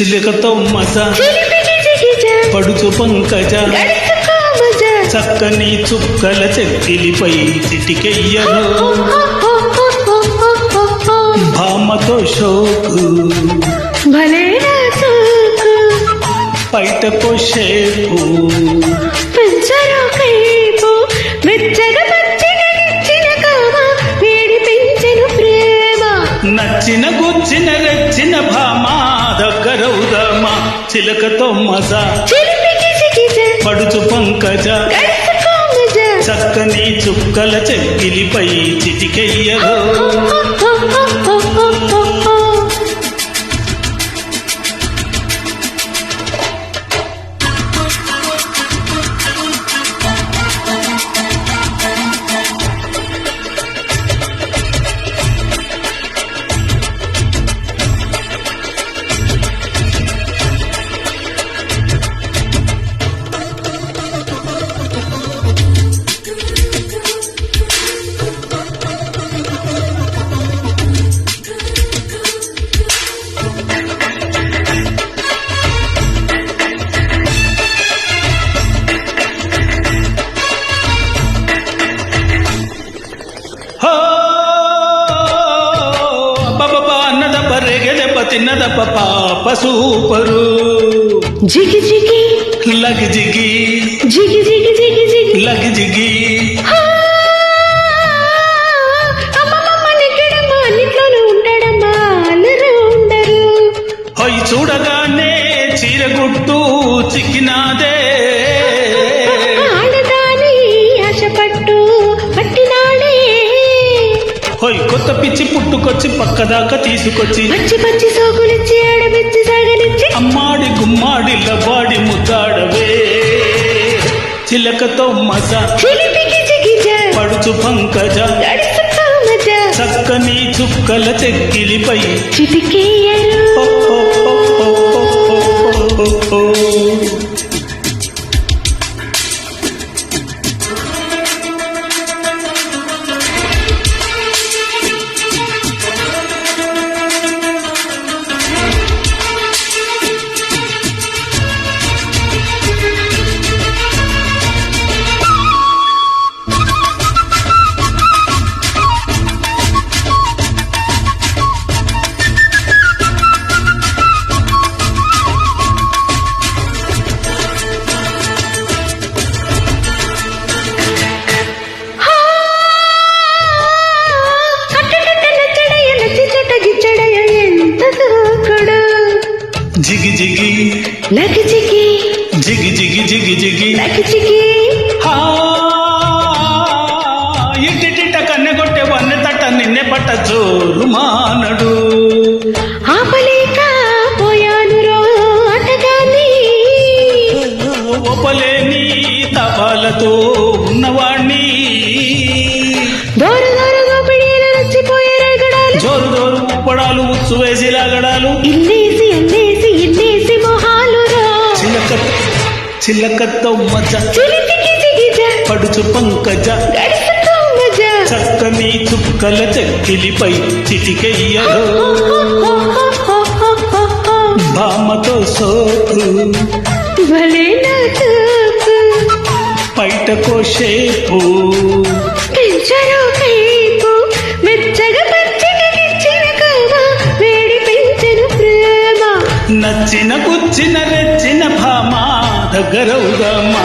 చిలకతో మజ. చిలిపికి జిగిజ పడుచు పంకజ. చక్కని చుక్కల చెక్కిలిపై చిటికెయ్యను. భామతో షోకు. బయటకు షేపు నిచ్చిన గుచ్చిన రెచ్చిన భామ చిలకతో మజ చిలిపికి జిగిజ పడుచు పంకజ చక్కని చుక్కల చెక్కిలిపై చిటికెయ్యరు. తిన్నదప్ప పాప సూపరు. జిగి జిగి. లగి జిగి. జిగి జిగి జిగి జిగి. లగి జిగి. చూడగానే చీరగుట్టు చిక్కినాదే. పిచ్చి పుట్టుకొచ్చి పక్కదాకా తీసుకొచ్చి పచ్చి పచ్చి సోకులిచ్చి ఆడబెచ్చి సాగనిచ్చి అమ్మాడి గుమ్మాడి లబాడి ముద్దాడవే. చిలకతో మజ పడుచు పంకజ చక్కని చుక్కల చెక్కిలిపై చిటికేయరు లకి జిగి జిగి జిగి జిగి జిగి లకి జిగి హా, ఇటిటిట కన్నె కొట్టే వన్నె తట్ట నిన్నె పట్ట జోరు మానడు. ఆపలేక పోయాను రో అటగాని ఒపలేని తపాలతో ఉన్నవాణ్ణి. దూర దూరగా పిడియలు నచ్చిపోయే రగడాలు. జోరు జోరు ఉప్పడాలు ఉచ్చు వేసి లాగడాలు ఇల్లేసి చిలకతో మజ పడుచు పంకజ చక్కని చుక్కల చెక్కిలిపై చిటికెయ్యరు భామతో సోకు భలే నా షేపు నచ్చిన కూర్చిన రెచ్చిన భామా దగ్గరవుదమ్మా